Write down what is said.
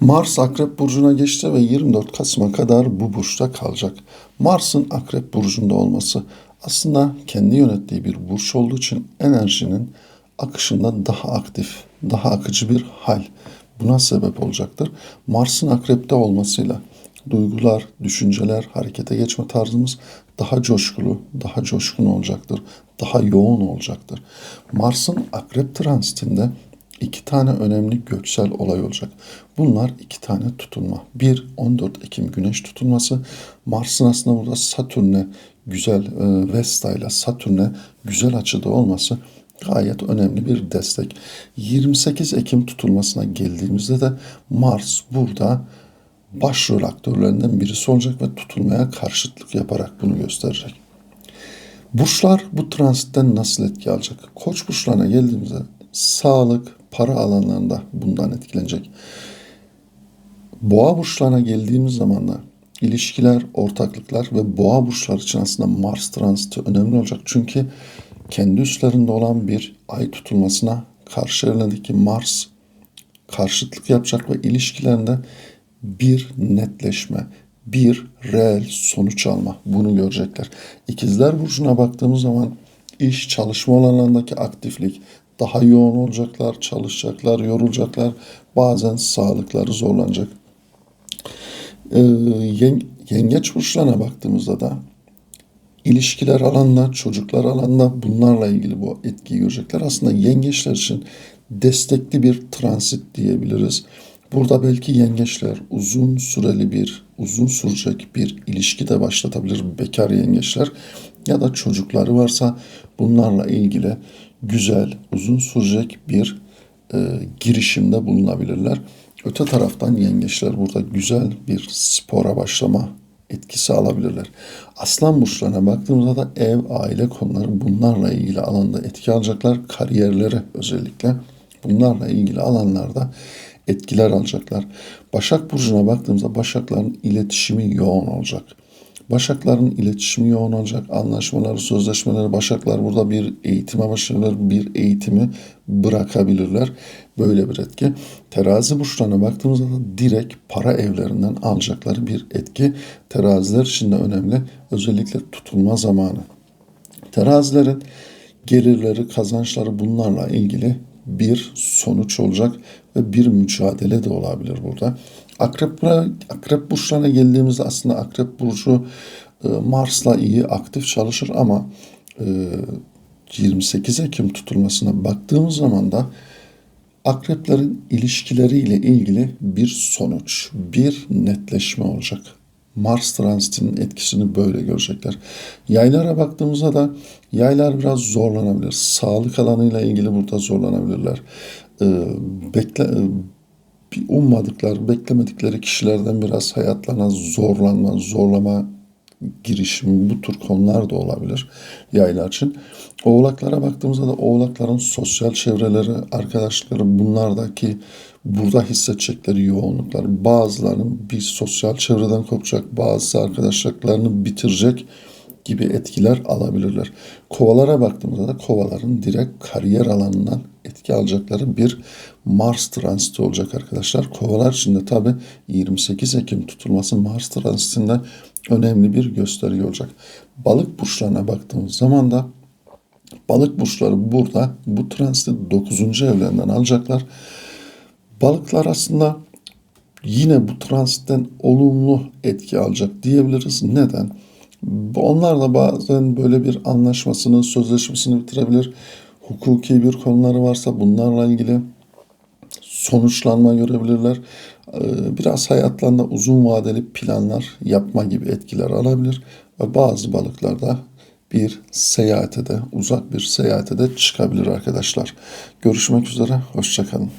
Mars Akrep Burcu'na geçti ve 24 Kasım'a kadar bu burçta kalacak. Mars'ın Akrep Burcu'nda olması aslında kendi yönettiği bir burç olduğu için enerjinin akışında daha aktif, daha akıcı bir hal buna sebep olacaktır. Mars'ın Akrep'te olmasıyla duygular, düşünceler, harekete geçme tarzımız daha coşkulu, daha coşkun olacaktır. Daha yoğun olacaktır. Mars'ın Akrep transitinde iki tane önemli göksel olay olacak. Bunlar iki tane tutulma. Bir 14 Ekim Güneş tutulması. Mars'ın aslında burada Satürn'e güzel e, Vesta ile Satürn'e güzel açıda olması gayet önemli bir destek. 28 Ekim tutulmasına geldiğimizde de Mars burada başrol aktörlerinden birisi olacak ve tutulmaya karşıtlık yaparak bunu gösterecek. Burçlar bu transitten nasıl etki alacak? Koç burçlarına geldiğimizde sağlık, para alanlarında bundan etkilenecek. Boğa burçlarına geldiğimiz zaman da ilişkiler, ortaklıklar ve boğa burçları için aslında Mars transiti önemli olacak. Çünkü kendi üstlerinde olan bir ay tutulmasına karşı evlendeki Mars karşıtlık yapacak ve ilişkilerinde bir netleşme, bir reel sonuç alma bunu görecekler. İkizler Burcu'na baktığımız zaman iş, çalışma alanlarındaki aktiflik, daha yoğun olacaklar, çalışacaklar, yorulacaklar. Bazen sağlıkları zorlanacak. Ee, yengeç burçlarına baktığımızda da ilişkiler alanında, çocuklar alanında bunlarla ilgili bu etkiyi görecekler. Aslında yengeçler için destekli bir transit diyebiliriz. Burada belki yengeçler uzun süreli bir, uzun sürecek bir ilişki de başlatabilir bekar yengeçler. Ya da çocukları varsa bunlarla ilgili güzel, uzun sürecek bir e, girişimde bulunabilirler. Öte taraftan yengeçler burada güzel bir spora başlama etkisi alabilirler. Aslan burçlarına baktığımızda da ev, aile konuları bunlarla ilgili alanda etki alacaklar. Kariyerleri özellikle bunlarla ilgili alanlarda etkiler alacaklar. Başak Burcu'na baktığımızda Başakların iletişimi yoğun olacak. Başakların iletişimi yoğun olacak. Anlaşmaları, sözleşmeleri Başaklar burada bir eğitime başlarlar. Bir eğitimi bırakabilirler. Böyle bir etki. Terazi burçlarına baktığımızda da direkt para evlerinden alacakları bir etki. Teraziler için de önemli. Özellikle tutulma zamanı. Terazilerin gelirleri, kazançları bunlarla ilgili bir sonuç olacak ve bir mücadele de olabilir burada. Akrep, akrep burçlarına geldiğimizde aslında akrep burcu e, Mars'la iyi aktif çalışır ama 28 e, Ekim tutulmasına baktığımız zaman da akreplerin ilişkileriyle ilgili bir sonuç, bir netleşme olacak. Mars transitinin etkisini böyle görecekler. Yaylara baktığımızda da yaylar biraz zorlanabilir. Sağlık alanıyla ilgili burada zorlanabilirler. Ee, bekle, e, ummadıkları, beklemedikleri kişilerden biraz hayatlarına zorlanma, zorlama girişimi bu tür konular da olabilir yaylar için. Oğlaklara baktığımızda da oğlakların sosyal çevreleri, arkadaşları bunlardaki burada hissedecekleri yoğunluklar. Bazılarının bir sosyal çevreden kopacak, bazı arkadaşlıklarını bitirecek gibi etkiler alabilirler. Kovalara baktığımızda da kovaların direkt kariyer alanından etki alacakları bir Mars transiti olacak arkadaşlar. Kovalar için de tabi 28 Ekim tutulması Mars transitinde önemli bir gösterge olacak. Balık burçlarına baktığımız zaman da balık burçları burada bu transiti 9. evlerinden alacaklar. Balıklar aslında yine bu transitten olumlu etki alacak diyebiliriz. Neden? Onlar da bazen böyle bir anlaşmasını, sözleşmesini bitirebilir. Hukuki bir konuları varsa bunlarla ilgili sonuçlanma görebilirler. Ee, biraz hayatlarında uzun vadeli planlar yapma gibi etkiler alabilir. Ve bazı balıklarda bir seyahate de, uzak bir seyahate de çıkabilir arkadaşlar. Görüşmek üzere, hoşçakalın.